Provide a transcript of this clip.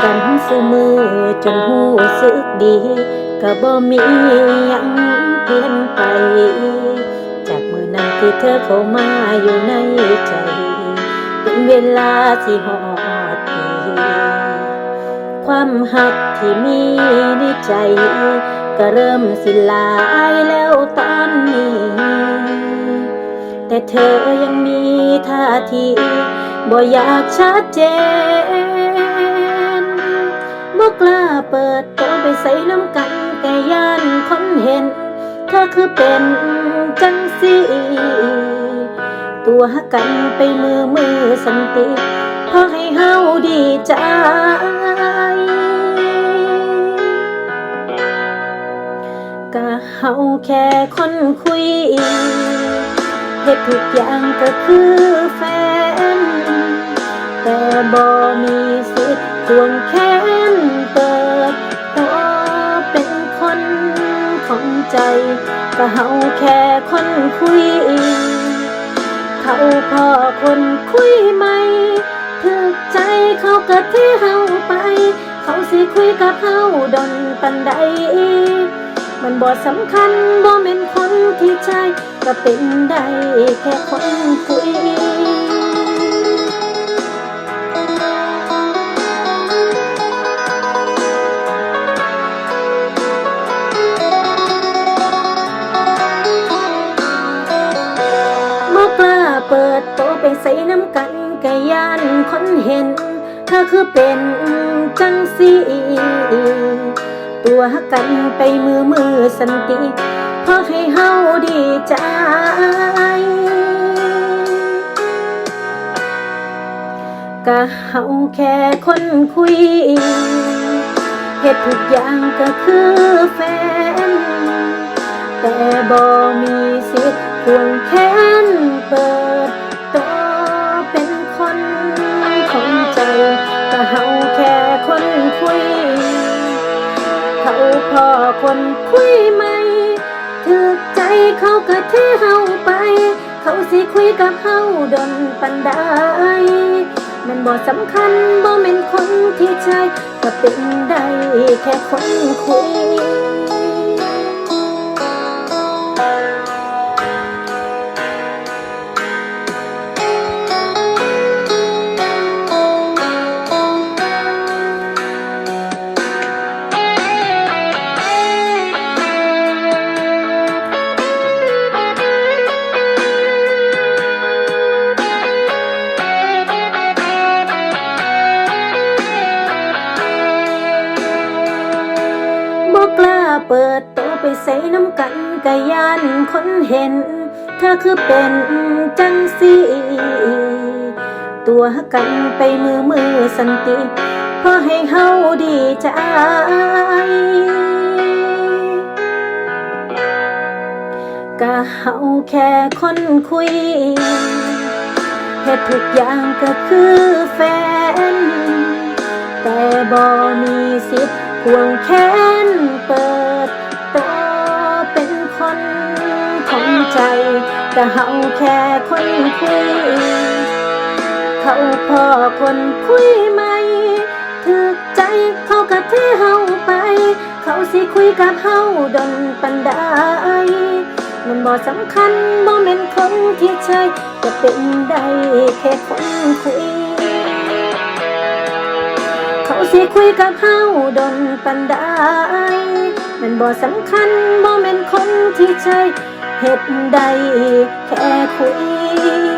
กันซุมือจนหูสึกดีก็บ่มียังเปลี่ยนไป จากมือนั้นที่เธอเข้ามาอยู่ในใจ เป็นเวลาที่หอดปีความหักที่มีในใจ ก็เริ่มสิลายแล้วตอนนี้ แต่เธอยังมีท่าทีบ่อยากชัดเจน กล้าเปิดตัวไปใส่น้ำกันแก่ย่านคนเห็น เธอคือเป็นจังสีตัวหกันไปมือมือสันติพอให้เฮาดีใจก็เฮาแค่คนคุยเฮ็ดทุกอย่างก็คือแฟน แต่บ่มีสิทธิ์ควงแข ก็เฮาแค่คนคุย เขาพอคนคุยไหม่ถึกใจเขาก็เทเฮาไป เขาสิคุยกับเฮาดนปันใด มันบ่สำคัญบ่เป็นคนที่ใช่ก็เป็นได้แค่คน ใส่น้ำกันกะยานคนเห็น เธอคือเป็นจังสีตัวกันไปมือมือสันติพอให้เฮาดีใจก็เฮาแค่คนคุยเฮ็ดทุกอย่างก็คือแฟน แต่บ่มีสิทธิ์ควงแขนเปิด คนคุยใหม่ถึกใจเขาก็เทเฮาไป เขาสิคุยกับเฮาดนปันได้มันบ่สำคัญบ่เป็นคนที่ใช่ก็เป็นได้แค่คนคุย ใส่น้ำกันกะยานคนเห็น เธอคือเป็นจังสีตัวกันไปมือมือสันติพอให้เฮาดีใจก็เฮาแค่คนคุยเฮ็ดทุกอย่างก็คือแฟน แต่บ่มีสิทธิ์ควงแขนเปิด ใจก็เฮาแค่คนคุย เขาพอคนคุยใหมถึกใจเขาก็เทเฮาไป เขาสิคุยกับเฮาดนปันไดมันบ่สำคัญบ่แม่นคนที่ใช่ก็เป็นได้แค่คนคุย เขาสิคุยกับเฮาดนปันได้มันบ่สำคัญบ่แม่นคนที่ใช่ เฮ็ดได้แค่คุย